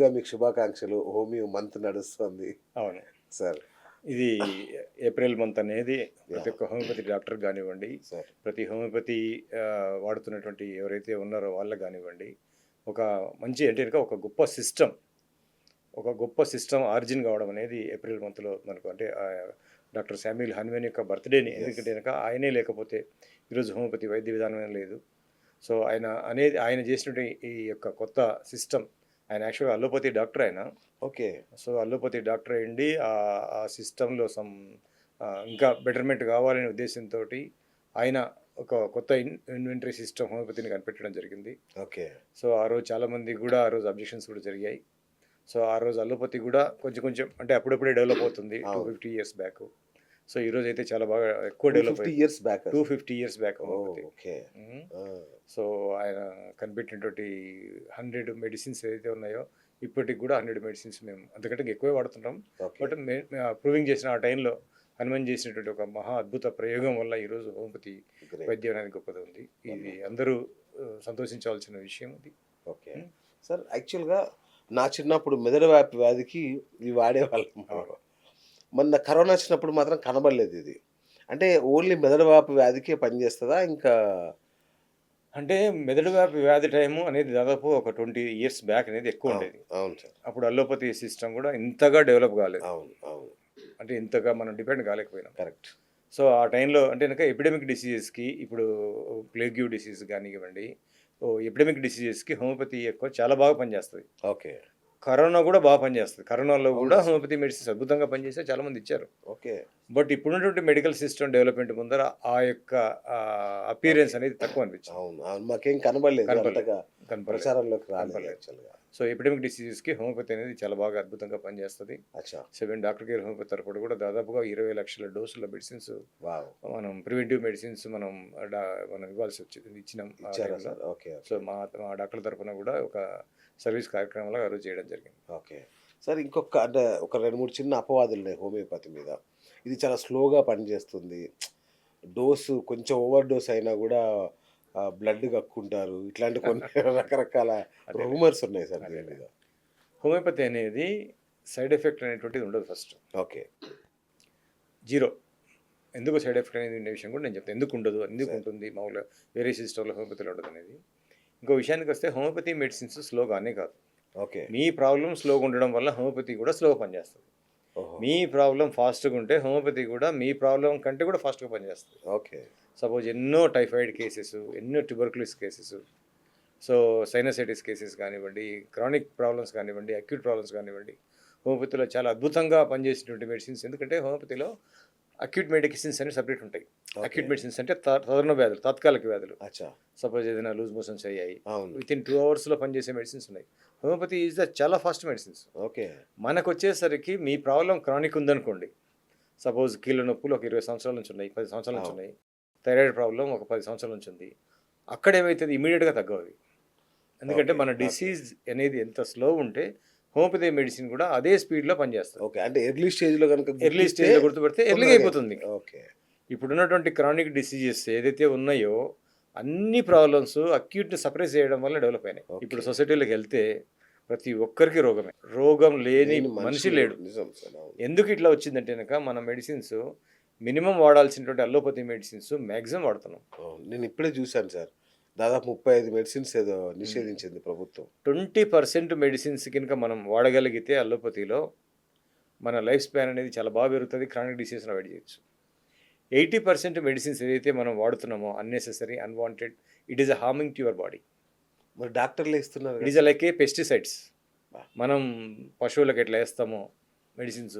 ముందుగా మీకు శుభాకాంక్షలు. హోమియో మంత్ నడుస్తుంది. అవును. సార్. ఇది ఏప్రిల్ మంత్ అనేది ప్రతి ఒక్క హోమియోపతి డాక్టర్ కానివ్వండి ప్రతి హోమియోపతి వాడుతున్నటువంటి ఎవరైతే ఉన్నారో వాళ్ళకి కానివ్వండి ఒక మంచి అంటే ఒక గొప్ప సిస్టమ్ ఒక గొప్ప సిస్టమ్ ఆరిజిన్ కావడం అనేది ఏప్రిల్ మంత్లో మనకు అంటే డాక్టర్ శామ్యుల్ హనుమన్ యొక్క బర్త్డేని. ఎందుకంటే కనుక ఆయనే లేకపోతే ఈరోజు హోమియోపతి వైద్య విధానమే లేదు. సో ఆయన అనేది ఆయన చేసినటువంటి ఈ యొక్క కొత్త సిస్టమ్ ఆయన యాక్చువల్గా అల్లోపతి డాక్టర్ ఆయన. ఓకే. సో అల్లోపతి డాక్టర్ అయ్యండి. ఆ సిస్టంలో సమ్ ఇంకా బెటర్మెంట్ కావాలనే ఉద్దేశంతో ఆయన ఒక కొత్త ఇన్ ఇన్వెంటరీ సిస్టమ్ హోమియోపతిని కనిపెట్టడం జరిగింది. ఓకే. సో ఆ రోజు చాలామంది కూడా ఆ రోజు అబ్జెక్షన్స్ కూడా జరిగాయి. సో ఆ రోజు అల్లోపతి కూడా కొంచెం కొంచెం అంటే అప్పుడప్పుడే డెవలప్ అవుతుంది. Two. Fifty years back. So ఈ రోజు అయితే చాలా బాగా ఎక్కువ develop years back two fifty years back okay so ఆయన కనిపెట్టినటువంటి హండ్రెడ్ మెడిసిన్స్ ఏదైతే ఉన్నాయో ఇప్పటికి కూడా హండ్రెడ్ మెడిసిన్స్ మేము అంతకంటే ఎక్కువే వాడుతుంటాం. బట్ ప్రూవింగ్ చేసిన ఆ టైంలో హనుమాన్ చేసినటువంటి ఒక మహా అద్భుత ప్రయోగం వల్ల ఈరోజు హోమియోపతి Great. వైద్యం అనేది గొప్పది ఉంది. ఇది అందరూ ఆ, సంతోషించవలసిన విషయం ఇది ఓకే సార్ యాక్చువల్గా నా చిన్నప్పుడు మెదడు వ్యాపి వ్యాధికి ఇవి వాడేవాళ్ళం. మొన్న కరోనా వచ్చినప్పుడు మాత్రం కనబడలేదు ఇది. అంటే ఓన్లీ మెదడు వ్యాపి వ్యాధికే పనిచేస్తుందా? ఇంకా అంటే మెదడు వ్యాపి వ్యాధి టైము అనేది దాదాపు ఒక ట్వంటీ ఇయర్స్ బ్యాక్ అనేది ఎక్కువ ఉండేది. అవును సార్. అప్పుడు అల్లోపతి సిస్టమ్ కూడా ఇంతగా డెవలప్ కాలేదు. అవును అవును. అంటే ఇంతగా మనం డిపెండ్ కాలేకపోయినాం. కరెక్ట్ సో ఆ టైంలో అంటే కనుక ఎపిడమిక్ డిసీజెస్కి ఇప్పుడు ప్లేగ్యూ డిసీజ్ కానివ్వండి ఎపిడమిక్ డిసీజెస్కి హోమియోపతి ఎక్కువ చాలా బాగా పనిచేస్తుంది. ఓకే. కరోనా కూడా బాగా పనిచేస్తుంది. కరోనాలో కూడా. హోమియోపతి మెడిసిన్స్ అద్భుతంగా పనిచేస్తే చాలా మంది ఇచ్చారు. ఓకే. బట్ ఇప్పుడున్నటువంటి మెడికల్ సిస్టమ్ డెవలప్మెంట్ ముందర ఆ యొక్క అపీరెన్స్ అనేది తక్కువ అనిపించింది. అవును. మాకేం కనబడలేదు. ప్రచారంలోకి రాలేదు సో ఎపిడమిక్ డిసీజెస్కి హోమియోపతి అనేది చాలా బాగా అద్భుతంగా పనిచేస్తుంది. సెవెన్ డాక్టర్ కేర్ హోమియోపతి తరపున కూడా దాదాపుగా ఇరవై లక్షల డోసుల మెడిసిన్స్ మనం ప్రివెంటివ్ మెడిసిన్స్ మనం మనం ఇవ్వాల్సి వచ్చింది ఇచ్చినాం సో మా మా డాక్టర్ల తరపున కూడా ఒక సర్వీస్ కార్యక్రమంలో రోజు చేయడం జరిగింది. ఓకే. సార్ ఇంకొక అంటే ఒక రెండు మూడు చిన్న అపవాదులు ఉన్నాయి హోమియోపతి మీద. ఇది చాలా స్లోగా పనిచేస్తుంది. డోసు కొంచెం ఓవర్ డోస్ అయినా కూడా బ్లడ్ కక్కుంటారు. ఇట్లాంటి కొన్ని రకరకాల. రూమర్స్ ఉన్నాయి సార్. దీని మీద. హోమియోపతి అనేది సైడ్ ఎఫెక్ట్ అనేటువంటిది ఉండదు ఫస్ట్. ఓకే. జీరో. ఎందుకు సైడ్ ఎఫెక్ట్ అనేది ఉండే విషయం కూడా నేను చెప్తాను. ఎందుకు ఉండదు? ఎందుకు. ఉంటుంది? మామూలుగా వేరే సిస్టంలో హోమియోపతిలో ఉండదు అనేది. ఇంకో విషయానికి వస్తే హోమియోపతి మెడిసిన్స్ స్లోగానే కాదు. ఓకే. మీ ప్రాబ్లం స్లోగా ఉండడం వల్ల హోమియోపతి కూడా స్లోగా పనిచేస్తుంది. మీ ప్రాబ్లం ఫాస్ట్గా ఉంటే హోమియోపతి కూడా మీ ప్రాబ్లం కంటే కూడా ఫాస్ట్గా పనిచేస్తుంది. ఓకే. సపోజ్ ఎన్నో టైఫాయిడ్ కేసెస్ ఎన్నో tuberculosis cases so sinusitis cases కానివ్వండి క్రానిక్ ప్రాబ్లమ్స్ కానివ్వండి అక్యూట్ ప్రాబ్లమ్స్ కానివ్వండి హోమియోపతిలో చాలా అద్భుతంగా పనిచేసినటువంటి మెడిసిన్స్ ఎందుకంటే హోమియోపతిలో అక్యూట్ మెడిసిన్స్ అని సపరేట్ ఉంటాయి. అక్యూట్ మెడిసిన్స్ అంటే తా- సాధారణ వ్యాధులు తాత్కాలిక వ్యాధులు. అచ్చా. సపోజ్ ఏదైనా లూజ్ మోషన్స్ అయ్యాయి. విత్ ఇన్ టూ అవర్స్లో పనిచేసే మెడిసిన్స్ ఉన్నాయి. హోమియోపతి ఈజ్ ద చాలా ఫాస్ట్ మెడిసిన్స్ ఓకే. మనకు వచ్చేసరికి మీ ప్రాబ్లం క్రానిక్ ఉందనుకోండి. సపోజ్ కీళ్ళ నొప్పులు ఒక ఇరవై సంవత్సరాల నుంచి ఉన్నాయి పది సంవత్సరాల నుంచి. ఉన్నాయి. థైరాయిడ్ ప్రాబ్లం ఒక పది సంవత్సరాల నుంచి ఉంది. అక్కడ ఏమవుతుంది ఇమీడియట్గా తగ్గవు ఎందుకంటే మన. డిసీజ్ అనేది ఎంత స్లో ఉంటే హోమియోపతి మెడిసిన్ కూడా అదే స్పీడ్లో పనిచేస్తుంది. ఓకే. అంటే ఎర్లీ స్టేజ్లో కనుక ఎర్లీ స్టేజ్లో గుర్తుపెడితే ఎర్లీగా అయిపోతుంది. ఓకే. ఇప్పుడున్నటువంటి క్రానిక్ డిసీజెస్ ఏదైతే ఉన్నాయో అన్ని ప్రాబ్లమ్స్ అక్యూట్ని సప్రెస్ చేయడం వల్ల డెవలప్ అయినాయి. ఇప్పుడు సొసైటీలోకి వెళ్తే ప్రతి ఒక్కరికి రోగమే. రోగం లేని మనిషి లేడు. ఎందుకు ఇట్లా వచ్చిందంటే కనుక మన మెడిసిన్స్ మినిమం వాడాల్సినటువంటి అల్లోపతి మెడిసిన్స్ మ్యాక్సిమం వాడుతున్నాం. నేను ఇప్పుడే చూశాను సార్. దాదాపు ముప్పై ఐదు మెడిసిన్స్ ఏదో నిషేధించింది ప్రభుత్వం. ట్వంటీ పర్సెంట్ మెడిసిన్స్ కనుక మనం వాడగలిగితే అల్లోపతిలో మన లైఫ్ స్పాన్ అనేది చాలా బాగా పెరుగుతుంది క్రానిక్ డిసీజ్ని అవాయిడ్ చేయొచ్చు. ఎయిటీ పర్సెంట్ మెడిసిన్స్ ఏదైతే మనం వాడుతున్నామో unnecessary unwanted it is a harming to your body. మరి డాక్టర్లు ఇస్తున్నారు it is like a pesticides. మనం పశువులకు ఎట్లా వేస్తామో మెడిసిన్స్.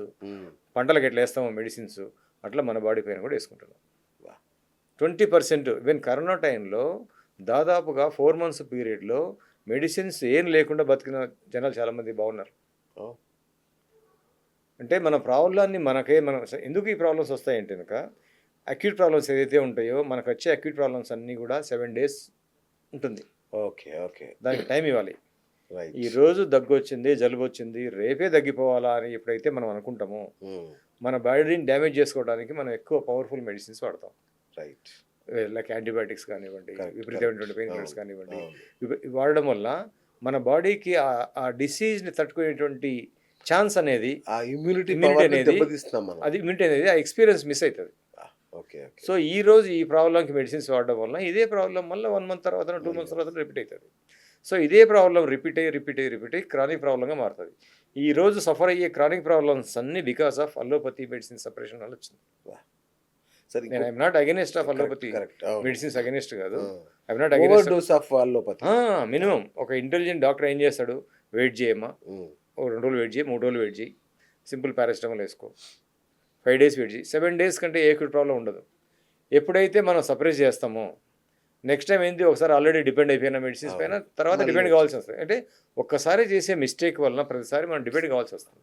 పంటలకు ఎట్లా వేస్తామో మెడిసిన్స్ అట్లా మన బాడీ పైన కూడా వేసుకుంటున్నాం. వా. ట్వంటీ పర్సెంట్ ఈవెన్ కరోనా టైంలో దాదాపుగా ఫోర్ మంత్స్ పీరియడ్లో మెడిసిన్స్ ఏం లేకుండా బతికిన జనాలు చాలామంది బాగున్నారు. అంటే మన ప్రాబ్లాన్ని మనకే మనం ఎందుకు ఈ ప్రాబ్లమ్స్ వస్తాయంటే కనుక అక్యూట్ ప్రాబ్లమ్స్ ఏదైతే ఉంటాయో మనకు వచ్చే అక్యూట్ ప్రాబ్లమ్స్ అన్నీ కూడా సెవెన్ డేస్ ఉంటుంది. Okay okay. దానికి టైం ఇవ్వాలి. రైట్. ఈ రోజు దగ్గు వచ్చింది జలుబు వచ్చింది రేపే తగ్గిపోవాలా అని ఎప్పుడైతే మనం అనుకుంటామో. మన బాడీని డ్యామేజ్ చేసుకోవడానికి మనం ఎక్కువ పవర్ఫుల్ మెడిసిన్స్ వాడతాం. రైట్. లైక్ యాంటీబయాటిక్స్ కానివ్వండి విపరీతమైనటువంటి. పెయిన్ కిల్లర్స్ కానివ్వండి వాడడం వల్ల మన బాడీకి ఆ- డిసీజ్ని తట్టుకునేటువంటి ఛాన్స్ అనేది ఆ ఇమ్యూనిటీ అనేది- అది ఇమ్యూనిటీ అనేది ఆ ఎక్స్పీరియన్స్ మిస్ అవుతుంది ఓకే ఓకే సో ఈ రోజు ఈ ప్రాబ్లంకి మెడిసిన్స్ వాడడం వల్ల ఇదే ప్రాబ్లం మళ్ళీ వన్ మంత్ తర్వాత టూ మంత్స్ తర్వాత రిపీట్ అవుతుంది సో ఇదే ప్రాబ్లం రిపీట్ అయ్యి రిపీట్ అయ్యి రిపీట్ అయ్యి క్రానిక్ ప్రాబ్లంగా మారుతుంది. ఈ రోజు సఫర్ అయ్యే క్రానిక్ ప్రాబ్లమ్స్ అన్ని because of allopathy medicine suppression వల్ల వచ్చింది. సరే నేను I'm not against of allopathy correct medicines against కాదు. I'm not over against dose of allopathy minimum ఒక ఇంటెలిజెంట్ డాక్టర్ ఏం చేస్తాడు? వెయిట్ చేయమ్మా. ఓ రెండు రోజులు వెయిట్ చేయి మూడు రోజులు వెయిట్ చేయి. సింపుల్ పారాసిటమాల్ వేసుకో. ఫైవ్ డేస్ వెయిట్ చేయి. సెవెన్ డేస్ కంటే ఏ ప్రాబ్లం ఉండదు. ఎప్పుడైతే మనం సపరేట్ చేస్తామో నెక్స్ట్ టైం ఏంటి ఒకసారి ఆల్రెడీ డిపెండ్ అయిపోయిన మెడిసిన్స్ పైన తర్వాత డిపెండ్ కావాల్సి వస్తుంది అంటే ఒక్కసారి చేసే మిస్టేక్ వలన ప్రతిసారి మనం డిపెండ్ కావాల్సి వస్తుంది.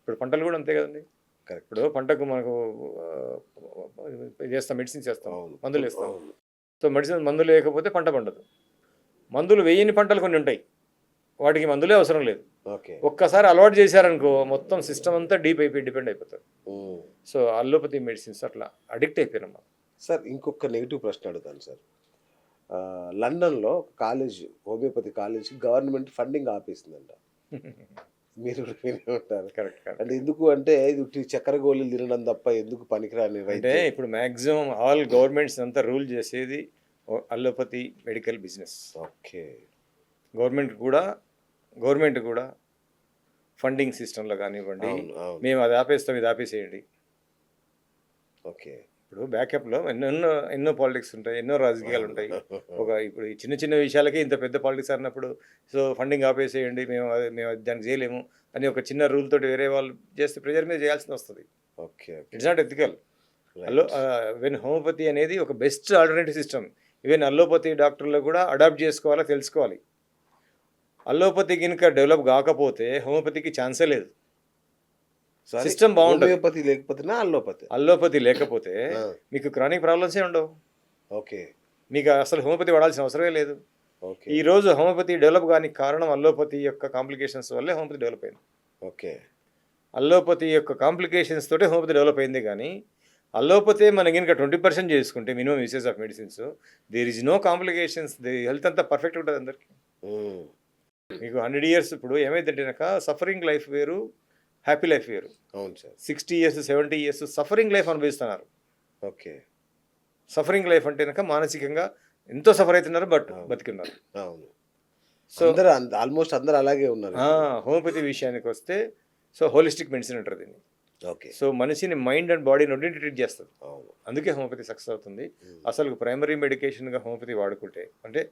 ఇప్పుడు పంటలు కూడా అంతే కదండి. ఇప్పుడు పంటకు మనకు చేస్తాం మెడిసిన్ చేస్తాం మందులు వేస్తాం. సో మెడిసిన్ మందులు లేకపోతే పంట పండదు. మందులు వేయని పంటలు కొన్ని ఉంటాయి. వాటికి మందులే అవసరం లేదు. ఓకే. ఒక్కసారి అలవాటు చేశారనుకో మొత్తం సిస్టమ్ అంతా డీప్ అయిపోయి డిపెండ్ అయిపోతారు. సో అల్లోపతి మెడిసిన్స్ అట్లా అడిక్ట్ అయిపోయినాం. సార్ ఇంకొక నెగిటివ్ ప్రశ్న అడుగుతాను సార్. లండన్లో college homeopathy college government funding ఆపేసిందంట. మీరు ఉంటారు కరెక్ట్ అంటే ఎందుకు అంటే ఇది చక్కెర గోళీలు తినడం తప్ప ఎందుకు పనికిరాని అంటే ఇప్పుడు మ్యాక్సిమం ఆల్ గవర్నమెంట్స్ అంతా రూల్ చేసేది allopathy medical business okay. Government కూడా గవర్నమెంట్ కూడా ఫండింగ్ సిస్టంలో కానివ్వండి మేము అది ఆపేస్తాం ఇది ఆపేసేయండి. ఓకే. ఇప్పుడు బ్యాకప్లో ఎన్నో ఎన్నో ఎన్నో పాలిటిక్స్ ఉంటాయి ఎన్నో రాజకీయాలు ఉంటాయి. ఒక ఇప్పుడు ఈ చిన్న చిన్న విషయాలకి ఇంత పెద్ద పాలిటిక్స్ అన్నప్పుడు సో ఫండింగ్ ఆపేసేయండి మేము మేము దానికి చేయలేము అని ఒక చిన్న రూల్ తోటి వేరే వాళ్ళు చేస్తే ప్రెజర్ మీద చేయాల్సి వస్తుంది. Okay okay. It's not ethical అల్లో వెన్ హోమియోపతి అనేది ఒక best alternative system even allopathy డాక్టర్లు కూడా అడాప్ట్ చేసుకోవాలా తెలుసుకోవాలి. అల్లోపతి కనుక డెవలప్ కాకపోతే హోమియోపతికి ఛాన్సే లేదు. System బాగుంటది. హోమియోపతి లేకపోతేనా అల్లోపతి అల్లోపతి లేకపోతే మీకు క్రానిక్ ప్రాబ్లమ్సే ఉండవు. ఓకే. మీకు అసలు హోమియోపతి వాడాల్సిన అవసరమే లేదు. ఓకే. ఈ రోజు హోమియోపతి డెవలప్ కాని కారణం అల్లోపతి యొక్క కాంప్లికేషన్స్ వల్లే హోమియోపతి డెవలప్ అయింది. ఓకే. అల్లోపతి యొక్క కాంప్లికేషన్స్ తోటే హోమియోపతి డెవలప్ అయింది కానీ అల్లోపతి మనకి ఇంకా ట్వంటీ పర్సెంట్ చేసుకుంటే minimum usage of medicines there is no complications the health అంతా పర్ఫెక్ట్ ఉంటుంది అందరికి. మీకు హండ్రెడ్ ఇయర్స్ ఇప్పుడు ఏమైందంటే సఫరింగ్ లైఫ్ వేరు హ్యాపీ లైఫ్ వేరు అవును sir. Sixty years seventy years suffering life అనుభవిస్తున్నారు. ఓకే. సఫరింగ్ లైఫ్ అంటే కనుక మానసికంగా ఎంతో సఫర్ అవుతున్నారు బట్. బతికున్నారు. అవును. సో అందరూ ఆల్మోస్ట్ అందరూ అలాగే ఉన్నారు. హోమియోపతి విషయానికి వస్తే సో హోలిస్టిక్ మెడిసిన్ అంటారు దీన్ని. ఓకే. సో మనిషిని మైండ్ అండ్ బాడీ రెండింటి ట్రీట్ చేస్తుంది. అందుకే హోమియోపతి సక్సెస్ అవుతుంది. అసలు ప్రైమరీ మెడికేషన్గా హోమియోపతి వాడుకుంటే అంటే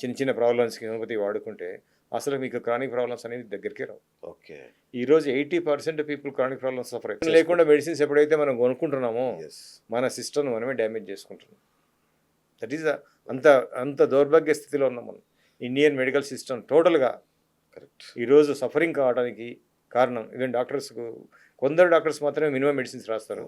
చిన్న చిన్న ప్రాబ్లమ్స్కి హోమియోపతి వాడుకుంటే అసలు మీకు క్రానిక్ ప్రాబ్లమ్స్ అనేవి దగ్గరికి రావు. ఓకే. ఈ రోజు eighty percent people chronic problems suffer అవుతుంది లేకుండా మెడిసిన్స్ ఎప్పుడైతే మనం కొనుక్కుంటున్నామో మన సిస్టమ్ మనమే డ్యామేజ్ చేసుకుంటున్నాం దట్ ఈస్ అంత అంత దౌర్భాగ్య స్థితిలో ఉన్నాం మనం. ఇండియన్ మెడికల్ సిస్టమ్ టోటల్గా కరెక్ట్ ఈరోజు సఫరింగ్ కావడానికి కారణం ఈవెన్ డాక్టర్స్కు కొందరు డాక్టర్స్ మాత్రమే మినిమం మెడిసిన్స్ రాస్తారు.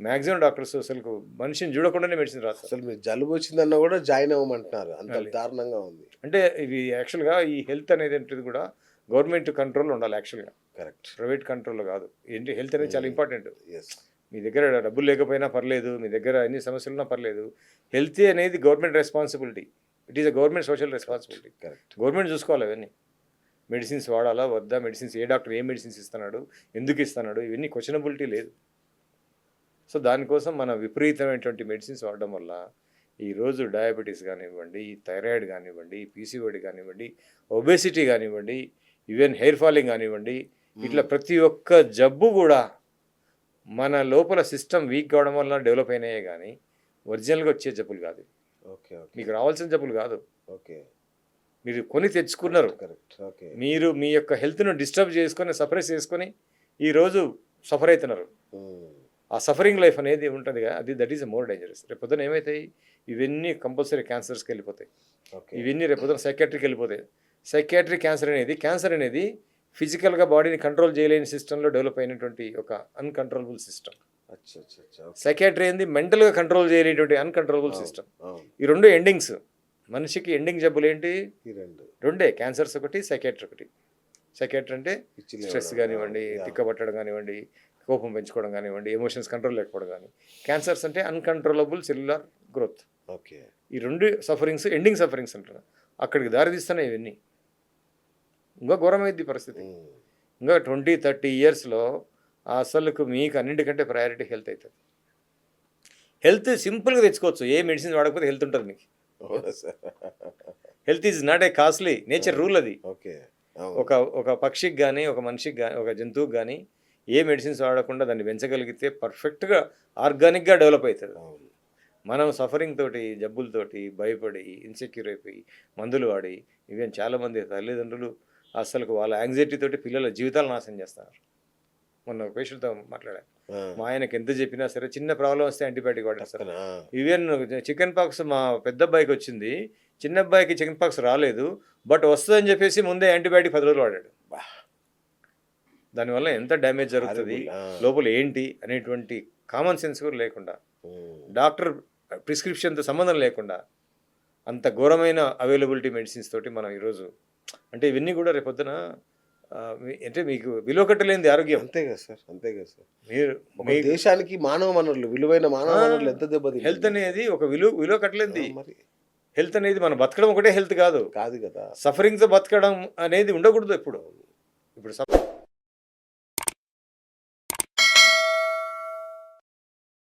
మ్యాక్సిమం డాక్టర్స్ అసలు మనిషిని చూడకుండానే మెడిసిన్ రాస్తారు. అసలు మీరు జలుబు వచ్చిందన్నా కూడా జాయిన్ అవ్వమంటున్నారు. అంత. దారుణంగా ఉంది. అంటే ఇవి యాక్చువల్గా ఈ హెల్త్ అనేది ఏంటిది కూడా గవర్నమెంట్ కంట్రోల్ ఉండాలి యాక్చువల్గా. కరెక్ట్. ప్రైవేట్ కంట్రోల్లో కాదు. ఏంటి హెల్త్ అనేది చాలా ఇంపార్టెంట్. ఎస్ మీ దగ్గర డబ్బులు లేకపోయినా పర్లేదు మీ దగ్గర ఎన్ని సమస్యలు ఉన్నా పర్లేదు. హెల్త్ అనేది government responsibility. It is a government social responsibility. Correct government చూసుకోవాలి అవన్నీ. మెడిసిన్స్ వాడాలా? వద్దా? మెడిసిన్స్ ఏ డాక్టర్ ఏ మెడిసిన్స్ ఇస్తున్నాడు? ఎందుకు ఇస్తున్నాడు? ఇవన్నీ క్వశ్చనబిలిటీ లేదు. సో దానికోసం మన విపరీతమైనటువంటి మెడిసిన్స్ వాడడం వల్ల ఈరోజు డయాబెటీస్ కానివ్వండి థైరాయిడ్ కానివ్వండి పీసీఓడి కానివ్వండి ఒబేసిటీ కానివ్వండి ఈవెన్ హెయిర్ ఫాలింగ్ కానివ్వండి ఇట్లా ప్రతి ఒక్క జబ్బు కూడా మన లోపల సిస్టమ్ వీక్ కావడం వల్ల డెవలప్ అయినాయే కానీ ఒరిజినల్గా వచ్చే జబ్బులు కాదు. Okay okay. మీకు రావాల్సిన జబ్బులు కాదు. ఓకే. మీరు కొని తెచ్చుకున్నారు. Correct okay. మీరు మీ యొక్క హెల్త్ను డిస్టర్బ్ చేసుకొని సప్రెస్ చేసుకొని ఈరోజు సఫర్ అవుతున్నారు ఆ సఫరింగ్ లైఫ్ అనేది ఉంటుంది కదా అది దట్ ఈస్ మోర్ డేంజరస్ రేపు పొద్దున ఏమవుతాయి ఇవన్నీ కంపల్సరీ క్యాన్సర్స్కి వెళ్ళిపోతాయి. ఓకే ఇవన్నీ రేపు పొద్దున సైకాట్రిక్ వెళ్ళిపోతాయి. సైకాట్రీ క్యాన్సర్ అనేది క్యాన్సర్ అనేది ఫిజికల్గా బాడీని కంట్రోల్ చేయలేని సిస్టంలో డెవలప్ అయినటువంటి ఒక అన్కంట్రోలబుల్ సిస్టమ్ సైకాట్రీ అనేది మెంటల్గా కంట్రోల్ చేయలేటువంటి అన్కంట్రోలబుల్ సిస్టమ్ ఈ రెండు ఎండింగ్స్ మనిషికి ఎండింగ్ జబ్బులు ఏంటి? రెండు. క్యాన్సర్స్ ఒకటి సైకాట్రీ ఒకటి. సైకాట్రీ అంటే స్ట్రెస్. కానివ్వండి. తిక్కబట్టడం కానివ్వండి కోపం పెంచుకోవడం కానివ్వండి ఎమోషన్స్ కంట్రోల్ లేకపోవడం కానీ క్యాన్సర్స్ అంటే అన్కంట్రోలబుల్ సెల్యులర్ గ్రోత్ ఓకే. ఈ రెండు సఫరింగ్స్ ఎండింగ్ సఫరింగ్స్ అంటున్నా. అక్కడికి దారితీస్తున్నాయి ఇవన్నీ. ఇంకా ఘోరమైంది పరిస్థితి. ఇంకా ట్వంటీ థర్టీ ఇయర్స్లో అసలుకు మీకు అన్నింటికంటే ప్రయారిటీ హెల్త్ అవుతుంది హెల్త్ సింపుల్గా తెచ్చుకోవచ్చు. ఏ మెడిసిన్ వాడకపోతే హెల్త్ ఉంటుంది మీకు. Health is not a costly nature rule అది. ఓకే. ఒక ఒక పక్షికి కానీ ఒక మనిషికి కానీ ఒక జంతువుకి కానీ ఏ మెడిసిన్స్ వాడకుండా దాన్ని పెంచగలిగితే పర్ఫెక్ట్గా ఆర్గానిక్గా డెవలప్ అవుతుంది. మనం సఫరింగ్ తోటి జబ్బులతోటి భయపడి ఇన్సెక్యూర్ అయిపోయి మందులు వాడి ఈవెన్ చాలామంది తల్లిదండ్రులు అసలు వాళ్ళ యాంగ్జైటీ తోటి పిల్లల జీవితాలు నాశనం చేస్తారు. మొన్న ఒక పేషెంట్తో మాట్లాడాను. ఆ, మా ఆయనకి ఎంత చెప్పినా సరే చిన్న ప్రాబ్లం వస్తే యాంటీబయాటిక్ వాడేస్తారు. ఈవెన్ చికెన్ పాక్స్ మా పెద్ద అబ్బాయికి వచ్చింది. చిన్న అబ్బాయికి చికెన్ పాక్స్ రాలేదు. బట్ వస్తుందని చెప్పేసి ముందే యాంటీబయాటిక్ పది రోజులు వాడాడు. బా. దానివల్ల ఎంత డ్యామేజ్ జరుగుతుంది. లోపల ఏంటి అనేటువంటి కామన్ సెన్స్ కూడా లేకుండా. డాక్టర్ ప్రిస్క్రిప్షన్తో సంబంధం లేకుండా అంత ఘోరమైన అవైలబిలిటీ మెడిసిన్స్ తోటి మనం ఈరోజు అంటే ఇవన్నీ కూడా రేపొద్దున అంటే మీకు విలువ కట్టలేనిది ఆరోగ్యం. అంతే కదా సార్ అంతే కదా సార్. మీరు దేశానికి మానవ వనరులు విలువైన మానవ వనరులు ఎంత దెబ్బతింటుంది హెల్త్ అనేది ఒక విలువ విలువ కట్టలేనిది. మరి. హెల్త్ అనేది మనం బతకడం ఒకటే హెల్త్ కాదు. కాదు కదా. సఫరింగ్తో బతకడం అనేది ఉండకూడదు ఎప్పుడు. ఇప్పుడు సఫ-